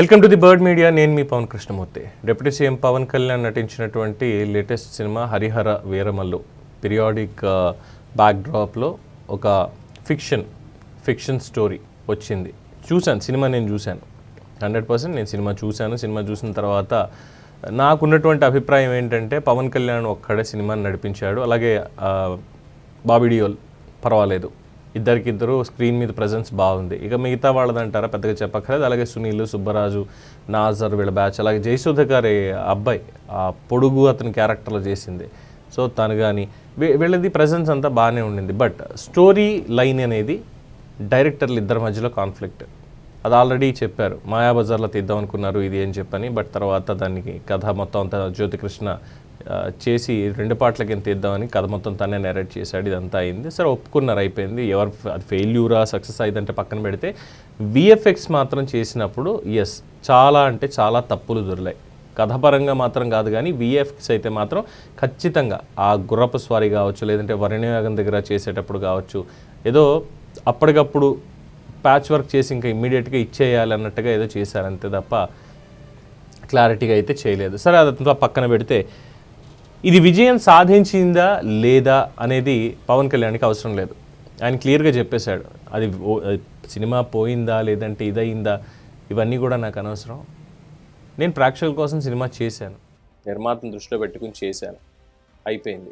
Welcome to the bird media. నేను మీ Pawan Krishnamurthy. Deputy CM Pawan Kalyan నటించినటువంటి latest cinema Harihara Veeramallu. Periodic బ్యాక్డ్రాప్లో ఒక ఫిక్షన్ ఫిక్షన్ స్టోరీ వచ్చింది. చూశాను సినిమా నేను చూశాను. హండ్రెడ్ పర్సెంట్ నేను సినిమా చూశాను. సినిమా చూసిన తర్వాత నాకున్నటువంటి అభిప్రాయం ఏంటంటే పవన్ కళ్యాణ్ ఒక్కడే సినిమాని నడిపించాడు. అలాగే బాబిడియోల్ పర్వాలేదు. ఇద్దరికిద్దరు స్క్రీన్ మీద ప్రజెన్స్ బాగుంది. ఇక మిగతా వాళ్ళదంటారా? పెద్దగా చెప్పక్కర్లేదు. అలాగే సునీల్ సుబ్బరాజు నాజర్ వీళ్ళ బ్యాచ్ అలాగే జయసుధ గారి అబ్బాయి ఆ పొడుగు అతని క్యారెక్టర్లో చేసింది. సో తను కానీ వీళ్ళది ప్రజెన్స్ అంతా బాగానే ఉండింది. బట్ స్టోరీ లైన్ అనేది డైరెక్టర్లు ఇద్దరి మధ్యలో కాన్ఫ్లిక్ట్ అది ఆల్రెడీ చెప్పారు. మాయాబజార్లో తీద్దాం అనుకున్నారు ఇది అని చెప్పని. బట్ తర్వాత దానికి కథ మొత్తం అంతా జ్యోతికృష్ణ చేసి రెండు పాటల కింద తీద్దామని కథ మొత్తం తనే నెరేట్ చేశాడు ఇదంతా అయింది. సరే ఒప్పుకున్నారు అయిపోయింది. ఎవరు అది ఫెయిల్యూరా సక్సెస్ అయిందంటే పక్కన పెడితే విఎఫ్ఎక్స్ మాత్రం చేసినప్పుడు ఎస్ చాలా అంటే చాలా తప్పులు దొరికాయి కథపరంగా మాత్రం కాదు కానీ విఎఫ్ఎక్స్ అయితే మాత్రం ఖచ్చితంగా ఆ గుర్రపు స్వారీ కావచ్చు లేదంటే వరణ్యయాగం దగ్గర చేసేటప్పుడు కావచ్చు ఏదో అప్పటికప్పుడు ప్యాచ్ వర్క్ చేసి ఇంకా ఇమ్మీడియట్గా ఇచ్చేయాలి అన్నట్టుగా ఏదో చేశారంతే తప్ప క్లారిటీగా అయితే చేయలేదు. సరే అదంతా పక్కన పెడితే ఇది విజయం సాధించిందా లేదా అనేది పవన్ కళ్యాణ్కి అవసరం లేదు. ఆయన క్లియర్గా చెప్పేశాడు. అది ఓ- అది సినిమా పోయిందా లేదంటే ఇదయిందా ఇవన్నీ కూడా నాకు అనవసరం. నేను ప్రేక్షకుల కోసం సినిమా చేశాను. నిర్మాతను దృష్టిలో పెట్టుకుని చేశాను. అయిపోయింది.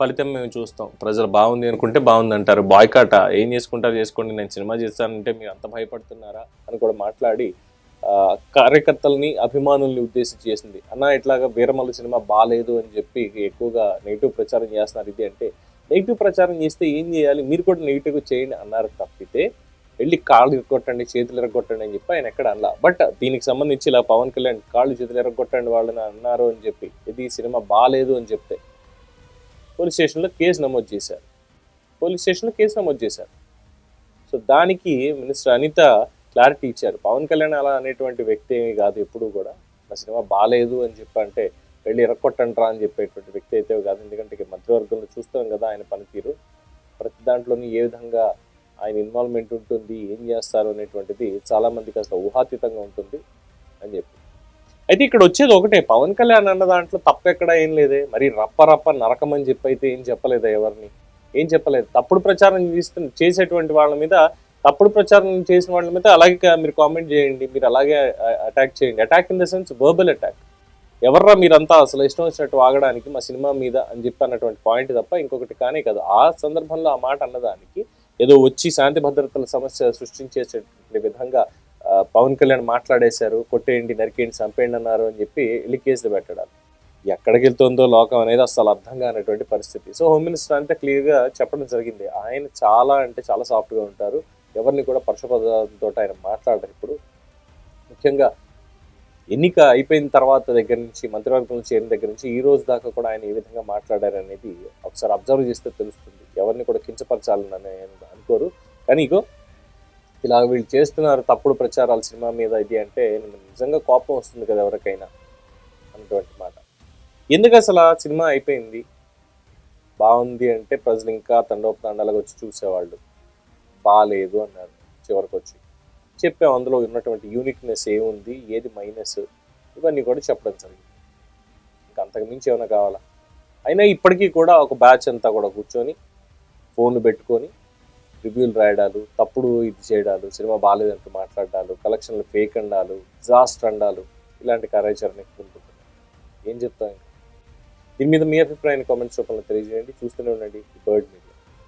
ఫలితం మేము చూస్తాం. ప్రజలు బాగుంది అనుకుంటే బాగుంది అంటారు బాయ్కాట ఏం చేసుకుంటారు చేసుకోండి నేను సినిమా చేస్తానంటే మీరు అంత భయపడుతున్నారా అని కూడా మాట్లాడి కార్యకర్తల్ని అభిమానుల్ని ఉద్దేశించి చేసింది. అన్న ఇట్లాగా వీరమల్లి సినిమా బాగాలేదు అని చెప్పి ఎక్కువగా నెగిటివ్ ప్రచారం చేస్తున్నారు. ఇది అంటే నెగిటివ్ ప్రచారం చేస్తే ఏం చేయాలి? మీరు కూడా నెగిటివ్ చేయండి అన్నారు తప్పితే వెళ్ళి కాళ్ళు ఇరగొట్టండి చేతులు ఇరగొట్టండి అని చెప్పి ఆయన ఎక్కడ అనలా. బట్ దీనికి సంబంధించి ఇలా పవన్ కళ్యాణ్ కాళ్ళు చేతులు ఇరగొట్టండి వాళ్ళని అన్నారు అని చెప్పి ఇది సినిమా బాగాలేదు అని చెప్తే పోలీస్ స్టేషన్లో కేసు నమోదు చేశారు. పోలీస్ స్టేషన్లో కేసు నమోదు చేశారు. సో దానికి మినిస్టర్ అనిత క్లారిటీ ఇచ్చారు. పవన్ కళ్యాణ్ అలా అనేటువంటి వ్యక్తి ఏమి కాదు ఎప్పుడు కూడా. నా సినిమా బాగాలేదు అని చెప్పి అంటే వెళ్ళి ఇరక్కొట్టంట్రా అని చెప్పేటువంటి వ్యక్తి అయితే కాదు. ఎందుకంటే మధ్యవర్గంలో మంత్రివర్గంలో చూస్తాం కదా ఆయన పనితీరు. ప్రతి దాంట్లోని ఏ విధంగా ఆయన ఇన్వాల్వ్మెంట్ ఉంటుంది ఏం చేస్తారు అనేటువంటిది చాలామందికి అసలు ఊహాతీతంగా ఉంటుంది అని చెప్పి. అయితే ఇక్కడ వచ్చేది ఒకటే పవన్ కళ్యాణ్ అన్న దాంట్లో తప్పెక్కడ ఏం లేదే. మరి రప్ప రప్ప నరకం అని చెప్పి అయితే ఏం చెప్పలేదా ఎవరిని? ఏం చెప్పలేదు. తప్పుడు ప్రచారం చేస్తు చేసేటువంటి వాళ్ళ మీద తప్పుడు ప్రచారం చేసిన వాళ్ళ మీద అలాగే మీరు కామెంట్ చేయండి మీరు అలాగే అటాక్ చేయండి. Attack in the sense verbal attack ఎవర్రా మీరంతా అసలు ఇష్టం వచ్చినట్టు ఆగడానికి మా సినిమా మీద అని చెప్పి అన్నటువంటి పాయింట్ తప్ప ఇంకొకటి కానీ కాదు. ఆ సందర్భంలో ఆ మాట అన్నదానికి ఏదో వచ్చి శాంతి భద్రతల సమస్య సృష్టించేసేటువంటి విధంగా పవన్ కళ్యాణ్ మాట్లాడేశారు కొట్టేయండి నరికేయండి చంపేయండి అన్నారు అని చెప్పి లీకేజ్లు కేసులు పెట్టడాలు ఎక్కడికి వెళ్తుందో లోకం అనేది అసలు అర్థం కానటువంటి పరిస్థితి. సో హోమ్ మినిస్టర్ అంతా క్లియర్గా చెప్పడం జరిగింది. ఆయన చాలా అంటే చాలా సాఫ్ట్గా ఉంటారు. ఎవరిని కూడా పరుషపదంతో ఆయన మాట్లాడరు ఇప్పుడు. ముఖ్యంగా ఎన్నిక అయిపోయిన తర్వాత దగ్గర నుంచి మంత్రివర్గం చేరిన దగ్గర నుంచి ఈ రోజు దాకా కూడా ఆయన ఏ విధంగా మాట్లాడారు అనేది ఒకసారి అబ్జర్వ్ చేస్తే తెలుస్తుంది. ఎవరిని కూడా కించపరచాలని అనుకోరు. కానీ ఇగో ఇలా వీళ్ళు చేస్తున్నారు తప్పుడు ప్రచారాలు సినిమా మీద ఇది అంటే నిజంగా కోపం వస్తుంది కదా ఎవరికైనా అన్నటువంటి మాట. ఎందుకు అసలు ఆ సినిమా అయిపోయింది? బాగుంది అంటే ప్రజలు ఇంకా తండోపతండాలుగా వచ్చి చూసేవాళ్ళు. బాగాలేదు అన్నారు చివరికి వచ్చి చెప్పాం అందులో ఉన్నటువంటి యూనిక్నెస్ ఏముంది ఏది మైనస్ ఇవన్నీ కూడా చెప్పడం జరిగింది. ఇంకా అంతకు మించి ఏమైనా కావాలా? అయినా ఇప్పటికీ కూడా ఒక బ్యాచ్ అంతా కూడా కూర్చొని ఫోన్లు పెట్టుకొని రివ్యూలు రాయడాలు తప్పుడు ఇది చేయడాలు సినిమా బాగాలేదంటూ మాట్లాడాలు కలెక్షన్లు ఫేక్ అండాలు డిజాస్టర్ అండాలు ఇలాంటి కార్యాచరణ ఎక్కువ ఉంటుంది ఏం చెప్తాం ఇంకా? దీని మీద మీ అభిప్రాయాన్ని కామెంట్స్ రూపంలో తెలియజేయండి. చూస్తూనే ఉండండి. Bird media